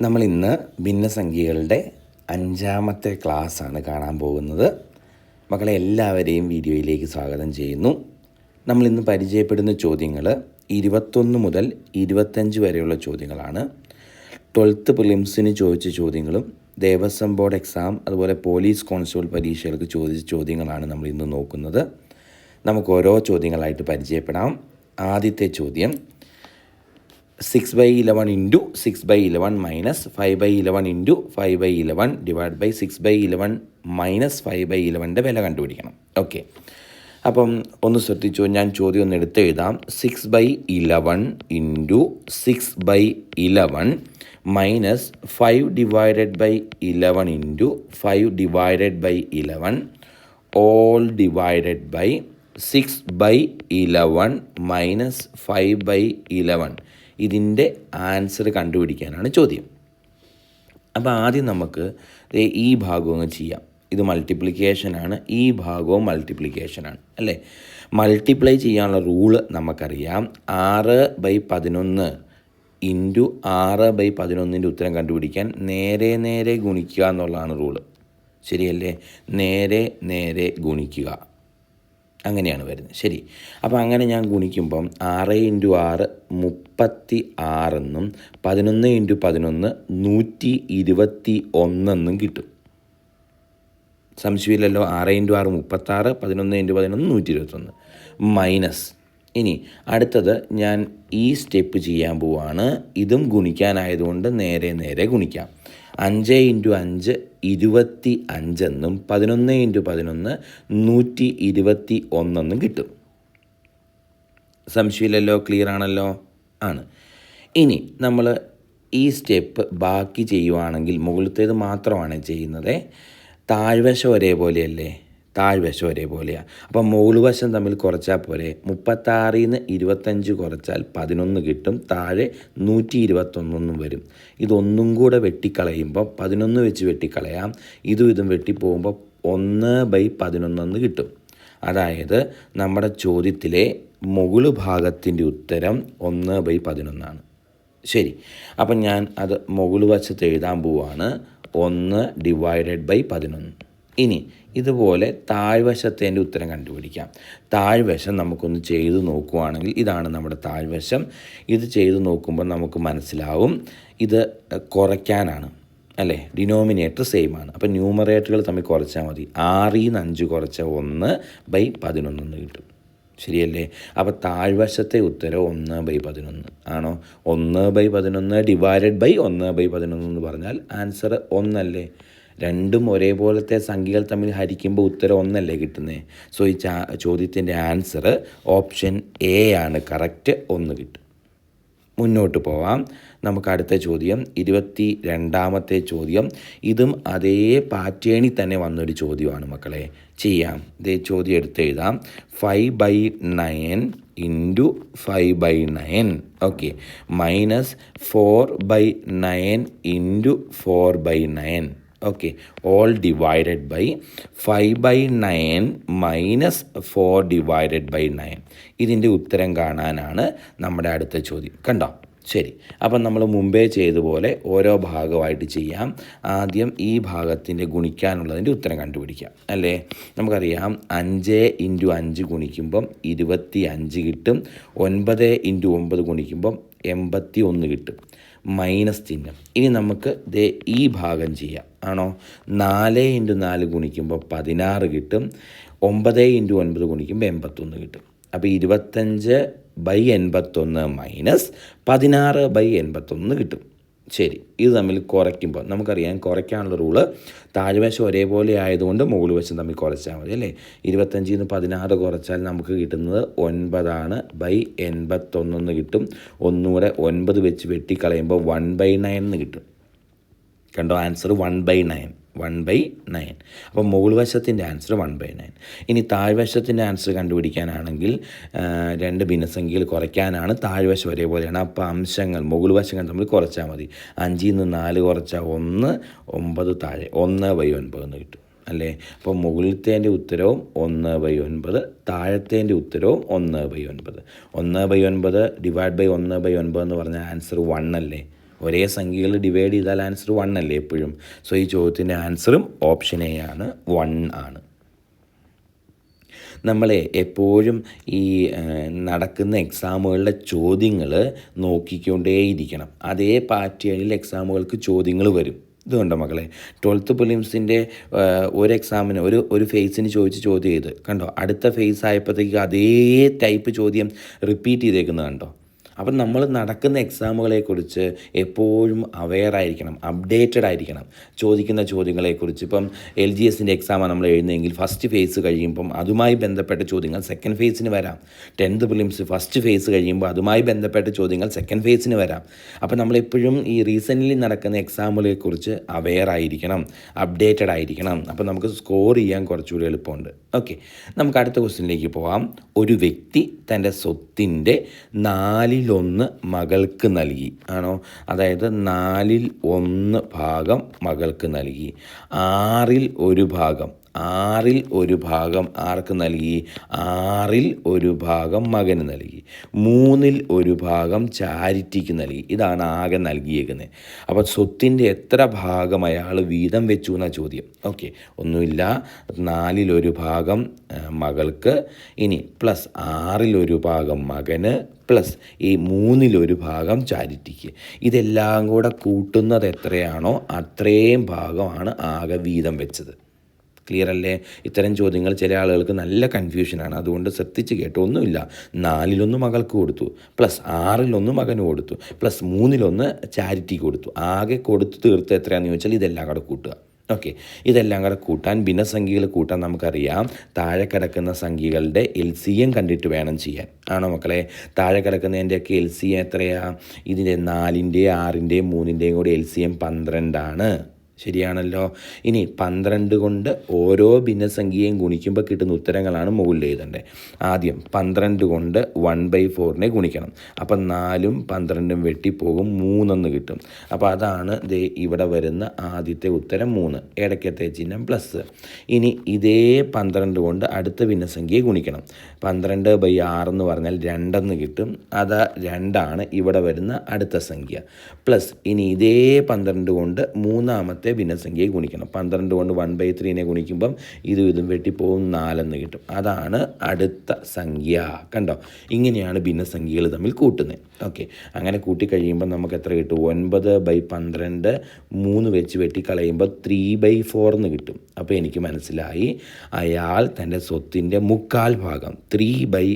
നമ്മൾ ഇന്ന് ഭിന്നസംഖ്യകളുടെ അഞ്ചാമത്തെ ക്ലാസ് ആണ് കാണാൻ പോകുന്നത്. മക്കളെ എല്ലാവരെയും വീഡിയോയിലേക്ക് സ്വാഗതം ചെയ്യുന്നു. നമ്മൾ ഇന്ന് പരിചയപ്പെടുന്ന ചോദ്യങ്ങൾ ഇരുപത്തൊന്ന് മുതൽ ഇരുപത്തഞ്ച് വരെയുള്ള ചോദ്യങ്ങളാണ്. ട്വൽത്ത് പ്രിലിംസിന് ചോദിച്ച ചോദ്യങ്ങളും ദേവസ്വം ബോർഡ് എക്സാം അതുപോലെ പോലീസ് കോൺസ്റ്റബിൾ പരീക്ഷകൾക്ക് ചോദിച്ച ചോദ്യങ്ങളാണ് നമ്മൾ ഇന്ന് നോക്കുന്നത്. നമുക്ക് ഓരോ ചോദ്യങ്ങളായിട്ട് പരിചയപ്പെടാം. ആദ്യത്തെ ചോദ്യം six by eleven into six by eleven minus five by eleven into five by eleven divide by six by eleven minus five by ഇലവന്റെ വില കണ്ടുപിടിക്കണം ഓക്കെ അപ്പം ഒന്ന് ശ്രദ്ധിച്ചു ഞാൻ ചോദ്യം ഒന്ന് എടുത്ത് എഴുതാം six by eleven into six by eleven minus five divided by eleven into five divided by eleven all divided by six by eleven minus five by eleven ഇതിന്റെ ആൻസർ കണ്ടുപിടിക്കാനാണ് ചോദ്യം. അപ്പോൾ ആദ്യം നമുക്ക് ഈ ഭാഗം അങ്ങ് ചെയ്യാം. ഇത് മൾട്ടിപ്ലിക്കേഷനാണ് ഈ ഭാഗവും മൾട്ടിപ്ലിക്കേഷനാണ് അല്ലേ? മൾട്ടിപ്ലൈ ചെയ്യാനുള്ള റൂൾ നമുക്കറിയാം. ആറ് ബൈ പതിനൊന്ന് ഇന്റു ആറ് ബൈ പതിനൊന്നിന്റെ ഉത്തരം കണ്ടുപിടിക്കാൻ നേരെ നേരെ ഗുണിക്കുക എന്നുള്ളതാണ് റൂൾ ശരിയല്ലേ? നേരെ നേരെ ഗുണിക്കുക. അങ്ങനെയാണ് വരുന്നത്. ശരി. അപ്പോൾ അങ്ങനെ ഞാൻ ഗുണിക്കുമ്പം ആറ് ഇന്റു ആറ് മുപ്പത്തി ആറെന്നും പതിനൊന്ന് ഇന്റു പതിനൊന്ന് നൂറ്റി ഇരുപത്തി ഒന്നെന്നും കിട്ടും. സംശയമില്ലല്ലോ? ആറ് ഇന്റു ആറ് മുപ്പത്താറ് പതിനൊന്ന് ഇന്റു പതിനൊന്ന് നൂറ്റി ഇരുപത്തൊന്ന് മൈനസ്. ഇനി അടുത്തത് ഞാൻ ഈ സ്റ്റെപ്പ് ചെയ്യാൻ പോവാണ്. ഇതും ഗുണിക്കാനായതുകൊണ്ട് നേരെ നേരെ ഗുണിക്കാം. അഞ്ച് ഇന്റു അഞ്ച് ഇരുപത്തി അഞ്ചെന്നും പതിനൊന്ന് ഇന്റു പതിനൊന്ന് നൂറ്റി ഇരുപത്തി ഒന്നെന്നും കിട്ടും. സംശയമില്ലല്ലോ? ക്ലിയർ ആണല്ലോ? ആണ്. ഇനി നമ്മൾ ഈ സ്റ്റെപ്പ് ബാക്കി ചെയ്യുവാണെങ്കിൽ മുകളിലത്തേത് മാത്രമാണ് ചെയ്യുന്നത്. താഴ്വശം ഒരേപോലെയല്ലേ? താഴ്വശം ഒരേപോലെയാണ് അപ്പം മുകൾ വശം തമ്മിൽ കുറച്ചാൽ പോരെ. മുപ്പത്താറിൽ നിന്ന് ഇരുപത്തഞ്ച് കുറച്ചാൽ പതിനൊന്ന് കിട്ടും. താഴെ നൂറ്റി ഇരുപത്തൊന്നും വരും. ഇതൊന്നും കൂടെ വെട്ടിക്കളയുമ്പോൾ പതിനൊന്ന് വെച്ച് വെട്ടിക്കളയാം. ഇതും ഇതും വെട്ടിപ്പോകുമ്പോൾ ഒന്ന് ബൈ പതിനൊന്നെന്ന് കിട്ടും. അതായത് നമ്മുടെ ചോദ്യത്തിലെ മുകൾ ഭാഗത്തിന്റെ ഉത്തരം ഒന്ന് ബൈ പതിനൊന്നാണ്. ശരി. അപ്പം ഞാൻ അത് മുകൾ വശത്ത് എഴുതാൻ പോവാണ്. ഒന്ന് ഡിവൈഡഡ് ബൈ പതിനൊന്ന്. ഇനി ഇതുപോലെ താഴ്വശത്തേന്റെ ഉത്തരം കണ്ടുപിടിക്കാം. താഴ്വശം നമുക്കൊന്ന് ചെയ്ത് നോക്കുവാണെങ്കിൽ ഇതാണ് നമ്മുടെ താഴ്വശം. ഇത് ചെയ്ത് നോക്കുമ്പോൾ നമുക്ക് മനസ്സിലാവും ഇത് കുറയ്ക്കാനാണ്. അല്ലേ? ഡിനോമിനേറ്റർ സെയിം ആണ് അപ്പോൾ ന്യൂമറേറ്ററുകൾ തമ്മിൽ കുറച്ചാൽ മതി. ആറിൽ നിന്ന് അഞ്ച് കുറച്ച ഒന്ന് ബൈ പതിനൊന്നെന്ന് കിട്ടും. ശരിയല്ലേ? അപ്പോൾ താഴ്വശത്തെ ഉത്തരം ഒന്ന് ബൈ പതിനൊന്ന്. ആണോ? ഒന്ന് ബൈ പതിനൊന്ന് ഡിവൈഡഡ് ബൈ ഒന്ന് ബൈ പതിനൊന്ന് എന്ന് പറഞ്ഞാൽ ആൻസർ ഒന്നല്ലേ? രണ്ടും ഒരേപോലത്തെ സംഖ്യകൾ തമ്മിൽ ഹരിക്കുമ്പോൾ ഉത്തരം ഒന്നല്ലേ കിട്ടുന്നത് സോ ഈ ചോദ്യത്തിന്റെ ആൻസർ ഓപ്ഷൻ എ ആണ്. കറക്റ്റ് ഒന്ന് കിട്ടും. മുന്നോട്ട് പോവാം. നമുക്ക് അടുത്ത ചോദ്യം ഇരുപത്തി രണ്ടാമത്തെ ചോദ്യം. ഇതും അതേ പാറ്റേണിൽ തന്നെ വന്നൊരു ചോദ്യമാണ് മക്കളെ. ചെയ്യാം. ഇതേ ചോദ്യം എടുത്ത് എഴുതാം. Five by nine into five by nine okay minus four by nine into four by nine okay all divided by five by nine minus four divided by nine ഇതിന്റെ ഉത്തരം കാണാനാണ് നമ്മുടെ അടുത്ത ചോദ്യം. കണ്ടോ? ശരി. അപ്പം നമ്മൾ മുമ്പേ ചെയ്തതുപോലെ ഓരോ ഭാഗമായിട്ട് ചെയ്യാം. ആദ്യം ഈ ഭാഗത്തിന്റെ ഗുണിക്കാനുള്ളതിന്റെ ഉത്തരം കണ്ടുപിടിക്കാം. അല്ലേ? നമുക്കറിയാം അഞ്ച് ഇന്റു അഞ്ച് ഗുണിക്കുമ്പം ഇരുപത്തി അഞ്ച് കിട്ടും. ഒൻപത് ഇന്റു ഒമ്പത് ഗുണിക്കുമ്പം എൺപത്തി ഒന്ന് കിട്ടും. മൈനസ് ചിഹ്നം. ഇനി നമുക്ക് ദേ ഈ ഭാഗം ചെയ്യാം. ആണോ? നാല് ഇന്റു നാല് ഗുണിക്കുമ്പോൾ പതിനാറ് കിട്ടും. ഒമ്പത് ഇന്റു ഒൻപത് ഗുണിക്കുമ്പോൾ എൺപത്തൊന്ന് കിട്ടും. അപ്പോൾ ഇരുപത്തഞ്ച് ബൈ എൺപത്തൊന്ന് മൈനസ് പതിനാറ് ബൈ എൺപത്തൊന്ന് കിട്ടും. ശരി ഇത് തമ്മിൽ കുറയ്ക്കുമ്പോൾ നമുക്കറിയാം കുറയ്ക്കാനുള്ള റൂൾ താഴ്വശം ഒരേപോലെ ആയതുകൊണ്ട് മുകൾ വശം തമ്മിൽ കുറച്ചാൽ മതി അല്ലേ? ഇരുപത്തഞ്ചിൽ നിന്ന് പതിനാറ് കുറച്ചാൽ നമുക്ക് കിട്ടുന്നത് ഒൻപതാണ്. ബൈ എൺപത്തൊന്നെന്ന് കിട്ടും. ഒന്നുകൂടെ ഒൻപത് വെച്ച് വെട്ടിക്കളയുമ്പോൾ വൺ ബൈ നയൻ എന്ന് കിട്ടും. കണ്ടോ? Answer one by nine one by nine അപ്പോൾ മുകൾ വശത്തിന്റെ ആൻസർ വൺ ബൈ നയൻ ഇനി താഴ്വശത്തിന്റെ ആൻസർ കണ്ടുപിടിക്കാനാണെങ്കിൽ രണ്ട് ഭിന്നസംഖ്യകൾ കുറയ്ക്കാനാണ് താഴ്വശം ഒരേപോലെയാണ്. അപ്പോൾ അംശങ്ങൾ മുകൾ വശങ്ങൾ തമ്മിൽ കുറച്ചാൽ മതി. അഞ്ചിൽ നിന്ന് നാല് കുറച്ചാൽ ഒന്ന് ഒമ്പത് താഴെ. ഒന്ന് ബൈ ഒൻപത് എന്ന് കിട്ടും. അല്ലേ? അപ്പോൾ മുകളിലത്തേന്റെ ഉത്തരവും ഒന്ന് ബൈ ഒൻപത് താഴത്തേന്റെ ഉത്തരവും ഒന്ന് ബൈ ഒൻപത്. ഒന്ന് ബൈ ഒൻപത് ഡിവൈഡ് ബൈ ഒന്ന് ബൈ ഒൻപത് എന്ന് പറഞ്ഞാൽ ആൻസർ വൺ അല്ലേ? ഒരേ സംഖ്യകൾ ഡിവൈഡ് ചെയ്താൽ ആൻസർ വൺ അല്ലേ എപ്പോഴും? സോ ഈ ചോദ്യത്തിന്റെ ആൻസറും ഓപ്ഷൻ എ ആണ്. വൺ ആണ്. നമ്മളെ എപ്പോഴും ഈ നടക്കുന്ന എക്സാമുകളുടെ ചോദ്യങ്ങൾ നോക്കിക്കൊണ്ടേയിരിക്കണം. അതേ പാറ്റേണിൽ എക്സാമുകൾക്ക് ചോദ്യങ്ങൾ വരും. ഇതുകൊണ്ട് മക്കളെ? ട്വൽത്ത് പ്രിലിംസിന്റെ ഒരു എക്സാമിന് ഒരു ഒരു ഫേസിന് ചോദിച്ച് ചോദ്യം ചെയ്ത്. കണ്ടോ? അടുത്ത ഫേസ് ആയപ്പോഴത്തേക്ക് അതേ ടൈപ്പ് ചോദ്യം റിപ്പീറ്റ് ചെയ്തേക്കുന്നത് കണ്ടോ അപ്പം നമ്മൾ നടക്കുന്ന എക്സാമുകളെക്കുറിച്ച് എപ്പോഴും അവെയർ ആയിരിക്കണം അപ്ഡേറ്റഡ് ആയിരിക്കണം. ചോദിക്കുന്ന ചോദ്യങ്ങളെക്കുറിച്ച് ഇപ്പം എൽ ജി എസിന്റെ എക്സാമാണ് നമ്മൾ എഴുതുന്നതെങ്കിൽ ഫസ്റ്റ് ഫേസ് കഴിയുമ്പം അതുമായി ബന്ധപ്പെട്ട ചോദ്യങ്ങൾ സെക്കൻഡ് ഫേസിന് വരാം. ടെൻത്ത് പ്രിലിംസ് ഫസ്റ്റ് ഫേസ് കഴിയുമ്പോൾ അതുമായി ബന്ധപ്പെട്ട ചോദ്യങ്ങൾ സെക്കൻഡ് ഫേസിന് വരാം. അപ്പം നമ്മളെപ്പോഴും ഈ റീസെന്റ്ലി നടക്കുന്ന എക്സാമുകളെക്കുറിച്ച് അവെയർ ആയിരിക്കണം അപ്ഡേറ്റഡ് ആയിരിക്കണം. അപ്പം നമുക്ക് സ്കോർ ചെയ്യാൻ കുറച്ചുകൂടി എളുപ്പമുണ്ട്. ഓക്കെ നമുക്ക് അടുത്ത ക്വസ്റ്റ്യനിലേക്ക് പോവാം. ഒരു വ്യക്തി തന്റെ സ്വത്തിന്റെ നാലിലൊന്ന് മകൾക്ക് നൽകി. ആണോ? അതായത് നാലിൽ ഒന്ന് ഭാഗം മകൾക്ക് നൽകി. ആറിൽ ഒരു ഭാഗം. ആറിൽ ഒരു ഭാഗം ആർക്ക് നൽകി? ആറിൽ ഒരു ഭാഗം മകന് നൽകി. മൂന്നിൽ ഒരു ഭാഗം ചാരിറ്റിക്ക് നൽകി. ഇതാണ് ആകെ നൽകിയേക്കുന്നത് അപ്പോൾ സ്വത്തിന്റെ എത്ര ഭാഗം അയാൾ വീതം വെച്ചു എന്ന ചോദ്യം. ഓക്കെ ഒന്നുമില്ല. നാലിലൊരു ഭാഗം മകൾക്ക്. ഇനി പ്ലസ് ആറിലൊരു ഭാഗം മകന് പ്ലസ് ഈ മൂന്നിലൊരു ഭാഗം ചാരിറ്റിക്ക്. ഇതെല്ലാം കൂടെ കൂട്ടുന്നത് എത്രയാണോ? അത്രയും ഭാഗമാണ് ആകെ വീതം വെച്ചത്. ക്ലിയർ അല്ലേ? ഇത്തരം ചോദ്യങ്ങൾ ചില ആളുകൾക്ക് നല്ല കൺഫ്യൂഷനാണ് അതുകൊണ്ട് ശ്രദ്ധിച്ച് കേട്ടോ ഒന്നുമില്ല. നാലിലൊന്ന് മകൾക്ക് കൊടുത്തു. പ്ലസ് ആറിലൊന്ന് മകന് കൊടുത്തു. പ്ലസ് മൂന്നിലൊന്ന് ചാരിറ്റിക്ക് കൊടുത്തു. ആകെ കൊടുത്തു തീർത്ത് എത്രയാണെന്ന് ചോദിച്ചാൽ ഇതെല്ലാം കൂടെ കൂട്ടുക. ഓക്കെ ഇതെല്ലാം കൂടെ കൂട്ടാൻ ഭിന്നസംഖ്യകൾ കൂട്ടാൻ നമുക്കറിയാം. താഴെ കിടക്കുന്ന സംഖ്യകളുടെ എൽ സി എം കണ്ടിട്ട് വേണം ചെയ്യാൻ. ആണോ മക്കളെ? താഴെ കിടക്കുന്നതിന്റെയൊക്കെ എൽ സി എം എത്രയാണ് ഇതിന്റെ നാലിന്റെയും ആറിന്റെയും മൂന്നിന്റെയും കൂടി എൽ സി എം പന്ത്രണ്ടാണ്. ശരിയാണല്ലോ. ഇനി പന്ത്രണ്ട് കൊണ്ട് ഓരോ ഭിന്നസംഖ്യയും ഗുണിക്കുമ്പോൾ കിട്ടുന്ന ഉത്തരങ്ങളാണ് മുകളിൽ എഴുതേണ്ടത് ആദ്യം പന്ത്രണ്ട് കൊണ്ട് വൺ ബൈ ഫോറിനെ ഗുണിക്കണം. അപ്പം നാലും പന്ത്രണ്ടും വെട്ടിപ്പോകും മൂന്നെന്ന് കിട്ടും. അപ്പോൾ അതാണ് ദേ ഇവിടെ വരുന്ന ആദ്യത്തെ ഉത്തരം മൂന്ന്. ഇടയ്ക്കത്തെ ചിഹ്നം പ്ലസ് ഇനി ഇതേ പന്ത്രണ്ട് കൊണ്ട് അടുത്ത ഭിന്നസംഖ്യയെ ഗുണിക്കണം. പന്ത്രണ്ട് ബൈ ആറ് എന്ന് പറഞ്ഞാൽ രണ്ടെന്ന് കിട്ടും. അത് രണ്ടാണ് ഇവിടെ വരുന്ന അടുത്ത സംഖ്യ. പ്ലസ് ഇനി ഇതേ പന്ത്രണ്ട് കൊണ്ട് മൂന്നാമത്തെ ആദ്യത്തെ ഭിന്നസംഖ്യയെ ഗുണിക്കണം. പന്ത്രണ്ട് കൊണ്ട് വൺ ബൈ ത്രീനെ ഗുണിക്കുമ്പം ഇതും ഇതും വെട്ടിപ്പോവും നാലെന്ന് കിട്ടും. അതാണ് അടുത്ത സംഖ്യ. കണ്ടോ? ഇങ്ങനെയാണ് ഭിന്നസംഖ്യകൾ തമ്മിൽ കൂട്ടുന്നത് ഓക്കെ അങ്ങനെ കൂട്ടി കൂട്ടിക്കഴിയുമ്പോൾ നമുക്ക് എത്ര കിട്ടും? ഒൻപത് ബൈ പന്ത്രണ്ട് മൂന്ന് വെച്ച് വെട്ടിക്കളയുമ്പോൾ ത്രീ ബൈ ഫോർ എന്ന് കിട്ടും. അപ്പോൾ എനിക്ക് മനസ്സിലായി അയാൾ തന്റെ സ്വത്തിന്റെ മുക്കാൽ ഭാഗം ത്രീ ബൈ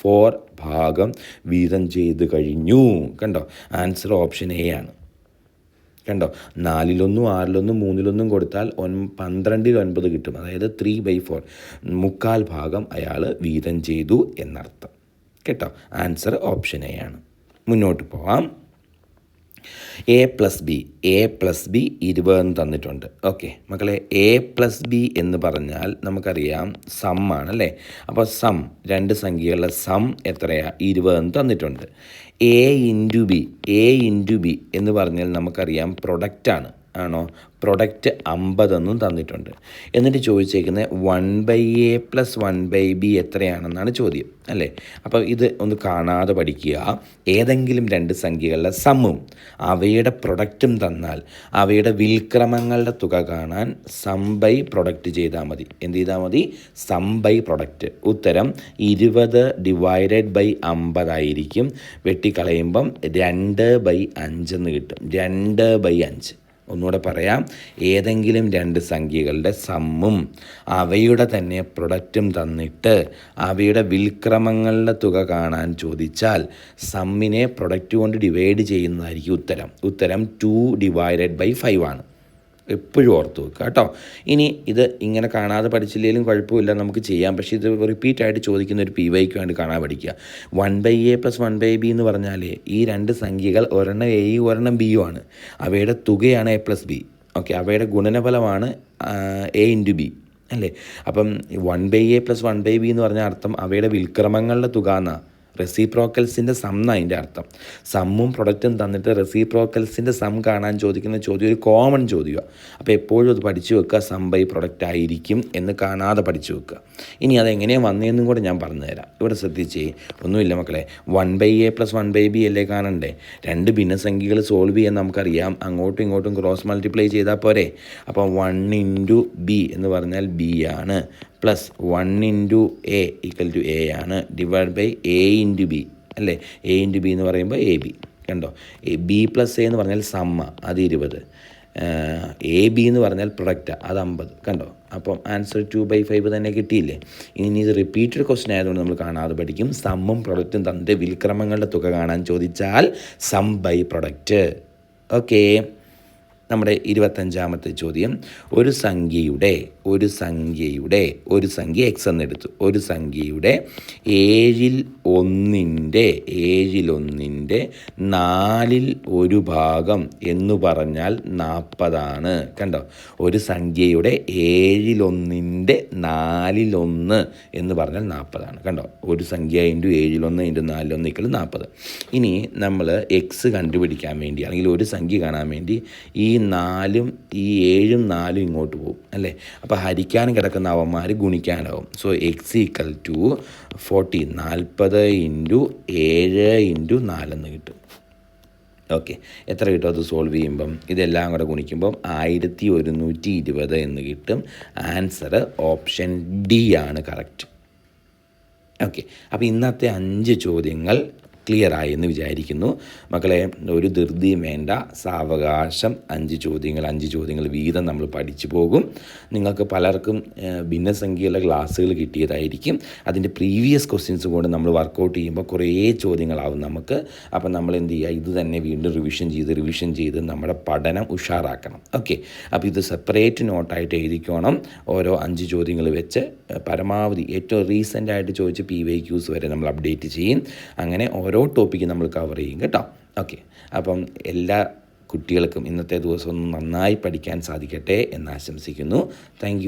ഫോർ ഭാഗം വീതം ചെയ്ത് കഴിഞ്ഞു. കണ്ടോ? ആൻസർ ഓപ്ഷൻ എ ആണ്. കണ്ടോ? നാലിലൊന്നും ആറിലൊന്നും മൂന്നിലൊന്നും കൊടുത്താൽ ഒൻ പന്ത്രണ്ടിൽ ഒൻപത് കിട്ടും. അതായത് ത്രീ ബൈ ഫോർ മുക്കാൽ ഭാഗം അയാൾ വീതം ചെയ്തു എന്നർത്ഥം. കേട്ടോ? ആൻസർ ഓപ്ഷൻ എ ആണ്. മുന്നോട്ട് പോവാം. A plus B A plus B ഇരുപതെന്ന് തന്നിട്ടുണ്ട്. ഓക്കെ മക്കളെ എ പ്ലസ് ബി എന്ന് പറഞ്ഞാൽ നമുക്കറിയാം സം ആണ് അല്ലേ? അപ്പോൾ സം രണ്ട് സംഖ്യകളുടെ സം എത്രയാണ് ഇരുപതെന്ന് തന്നിട്ടുണ്ട്. A into B A into B എന്ന് പറഞ്ഞാൽ നമുക്കറിയാം പ്രൊഡക്റ്റാണ് ആണോ? പ്രൊഡക്റ്റ് അമ്പതെന്നും തന്നിട്ടുണ്ട്. എന്നിട്ട് ചോദിച്ചേക്കുന്നത് one by A plus one by B എത്രയാണെന്നാണ് ചോദ്യം അല്ലേ? അപ്പോൾ ഇത് ഒന്ന് കാണാതെ പഠിക്കുക. ഏതെങ്കിലും രണ്ട് സംഖ്യകളുടെ സമ്മും അവയുടെ പ്രൊഡക്റ്റും തന്നാൽ അവയുടെ വിൽക്രമങ്ങളുടെ തുക കാണാൻ സം ബൈ പ്രൊഡക്റ്റ് ചെയ്താൽ മതി. എന്ത് ചെയ്താൽ മതി? സം ബൈ പ്രൊഡക്റ്റ് ഉത്തരം ഇരുപത് ഡിവൈഡഡ് ബൈ അമ്പതായിരിക്കും വെട്ടിക്കളയുമ്പം രണ്ട് ബൈ അഞ്ചെന്ന് കിട്ടും. രണ്ട് ബൈ അഞ്ച്. ഒന്നുകൂടെ പറയാം. ഏതെങ്കിലും രണ്ട് സംഖ്യകളുടെ സമ്മും അവയുടെ തന്നെ പ്രൊഡക്റ്റും തന്നിട്ട് അവയുടെ വിൽക്രമങ്ങളുടെ തുക കാണാൻ ചോദിച്ചാൽ സമ്മിനെ പ്രൊഡക്റ്റ് കൊണ്ട് ഡിവൈഡ് ചെയ്യുന്നതായിരിക്കും ഉത്തരം. ഉത്തരം ടു ഡിവൈഡഡ് ബൈ ഫൈവ് ആണ്. എപ്പോഴും ഓർത്ത് വെക്കുക. കേട്ടോ? ഇനി ഇത് ഇങ്ങനെ കാണാതെ പഠിച്ചില്ലെങ്കിലും കുഴപ്പമില്ല നമുക്ക് ചെയ്യാം. പക്ഷേ ഇത് റിപ്പീറ്റായിട്ട് ചോദിക്കുന്ന ഒരു പി വൈക്ക് വേണ്ടി കാണാൻ പഠിക്കുക. One by A plus one by B എന്ന് പറഞ്ഞാൽ ഈ രണ്ട് സംഖ്യകൾ ഒരെണ്ണം എയും ഒരെണ്ണം ബിയും ആണ്. അവയുടെ തുകയാണ് എ പ്ലസ് ബി ഓക്കെ അവയുടെ ഗുണനഫലമാണ് എ ഇന്റു ബി അല്ലേ? അപ്പം one by A plus one by B എന്ന് പറഞ്ഞ അർത്ഥം അവയുടെ വിൽക്രമങ്ങളുടെ തുക എന്നാണ് റെസിപ്രോക്കൽസിന്റെ സം എന്നാണ് അതിന്റെ അർത്ഥം. സമ്മും പ്രൊഡക്റ്റും തന്നിട്ട് റെസിപ്രോക്കൽസിന്റെ സം കാണാൻ ചോദിക്കുന്ന ചോദ്യം ഒരു കോമൺ ചോദ്യമാണ് അപ്പോൾ എപ്പോഴും അത് പഠിച്ചു വെക്കുക സം ബൈ പ്രൊഡക്റ്റ് ആയിരിക്കും എന്ന് കാണാതെ പഠിച്ചു വെക്കുക. ഇനി അതെങ്ങനെയാണ് വന്നതെന്നും കൂടെ ഞാൻ പറഞ്ഞുതരാം ഇവിടെ ശ്രദ്ധിച്ചേ ഒന്നുമില്ല മക്കളെ. One by A plus one by B അല്ലേ കാണണ്ടേ? രണ്ട് ഭിന്നസംഖ്യകൾ സോൾവ് ചെയ്യാൻ നമുക്കറിയാം. അങ്ങോട്ടും ഇങ്ങോട്ടും ക്രോസ് മൾട്ടിപ്ലൈ ചെയ്താൽ പോരെ. അപ്പോൾ വൺ ഇന്റു ബി എന്ന് പറഞ്ഞാൽ ബി ആണ്. Plus one into A equal to A ആണ് divide by A into B അല്ലേ? എ ഇന്റു ബി എന്ന് പറയുമ്പോൾ എ ബി കണ്ടോ? ബി പ്ലസ് എ എന്ന് പറഞ്ഞാൽ സമ്മ അത് ഇരുപത്. എ ബി എന്ന് പറഞ്ഞാൽ പ്രൊഡക്റ്റ് അത് അമ്പത്. കണ്ടോ? അപ്പം ആൻസർ ടു ബൈ ഫൈവ് തന്നെ കിട്ടിയില്ലേ? ഇനി ഇത് റിപ്പീറ്റഡ് ക്വസ്റ്റൻ ആയതുകൊണ്ട് നമ്മൾ കാണാതെ പഠിക്കും. സമ്മും പ്രൊഡക്റ്റും തന്നിട്ട് വിൽക്രമങ്ങളുടെ തുക കാണാൻ ചോദിച്ചാൽ സം ബൈ പ്രൊഡക്റ്റ് ഓക്കേ നമ്മുടെ ഇരുപത്തഞ്ചാമത്തെ ചോദ്യം. ഒരു സംഖ്യയുടെ ഒരു സംഖ്യയുടെ ഒരു സംഖ്യ എക്സ് എന്നെടുത്തു ഒരു സംഖ്യയുടെ ഏഴിൽ ഒന്നിന്റെ ഏഴിലൊന്നിന്റെ നാലിൽ ഒരു ഭാഗം എന്ന് പറഞ്ഞാൽ നാൽപ്പതാണ് കണ്ടോ? ഒരു സംഖ്യയുടെ ഏഴിലൊന്നിന്റെ നാലിലൊന്ന് എന്ന് പറഞ്ഞാൽ നാൽപ്പതാണ് കണ്ടോ? ഒരു സംഖ്യ ഇന്റു ഏഴിലൊന്ന് ഇന്റു നാലിലൊന്ന് ഇക്കൽ നാൽപ്പത്. ഇനി നമ്മൾ എക്സ് കണ്ടുപിടിക്കാൻ വേണ്ടി അല്ലെങ്കിൽ ഒരു സംഖ്യ കാണാൻ വേണ്ടി ഈ നാലും ഈ ഏഴും നാലും ഇങ്ങോട്ട് പോകും അല്ലേ? അപ്പോൾ ഹരിക്കാൻ കിടക്കുന്ന അവന്മാർ ഗുണിക്കാനാവും. So X equal to forty നാൽപ്പത് ഇന്റു ഏഴ് ഇന്റു നാലെന്ന് കിട്ടും. ഓക്കെ എത്ര കിട്ടും അത് സോൾവ് ചെയ്യുമ്പം? ഇതെല്ലാം കൂടെ ഗുണിക്കുമ്പം ആയിരത്തി ഒരുന്നൂറ്റി ഇരുപത് എന്ന് കിട്ടും. ആൻസർ ഓപ്ഷൻ ഡി ആണ് കറക്റ്റ് ഓക്കെ അപ്പോൾ ഇന്നത്തെ അഞ്ച് ചോദ്യങ്ങൾ ക്ലിയർ ആയി എന്ന് വിചാരിക്കുന്നു. മക്കളെ ഒരു ധൃതിയും വേണ്ട. സാവകാശം അഞ്ച് ചോദ്യങ്ങൾ അഞ്ച് ചോദ്യങ്ങൾ വീതം നമ്മൾ പഠിച്ചു പോകും. നിങ്ങൾക്ക് പലർക്കും ഭിന്നസംഖ്യയുള്ള ക്ലാസ്സുകൾ കിട്ടിയതായിരിക്കും. അതിന്റെ പ്രീവിയസ് ക്വസ്റ്റ്യൻസ് കൊണ്ട് നമ്മൾ വർക്കൗട്ട് ചെയ്യുമ്പോൾ കുറേ ചോദ്യങ്ങളാവും നമുക്ക്. അപ്പം നമ്മൾ എന്ത് ചെയ്യുക? ഇത് തന്നെ വീണ്ടും റിവിഷൻ ചെയ്ത് റിവിഷൻ ചെയ്ത് നമ്മുടെ പഠനം ഉഷാറാക്കണം. ഓക്കെ. അപ്പോൾ ഇത് സെപ്പറേറ്റ് നോട്ടായിട്ട് എഴുതിക്കോണം. ഓരോ അഞ്ച് ചോദ്യങ്ങൾ വെച്ച് പരമാവധി ഏറ്റവും റീസെന്റായിട്ട് ചോദിച്ച് പി വൈ ക്യൂസ് വരെ നമ്മൾ അപ്ഡേറ്റ് ചെയ്യും. അങ്ങനെ ഓരോ ടോപ്പിക്കും നമ്മൾ കവർ ചെയ്യും കേട്ടോ. ഓക്കെ അപ്പം എല്ലാ കുട്ടികൾക്കും ഇന്നത്തെ ദിവസം നന്നായി പഠിക്കാൻ സാധിക്കട്ടെ എന്ന് ആശംസിക്കുന്നു. താങ്ക്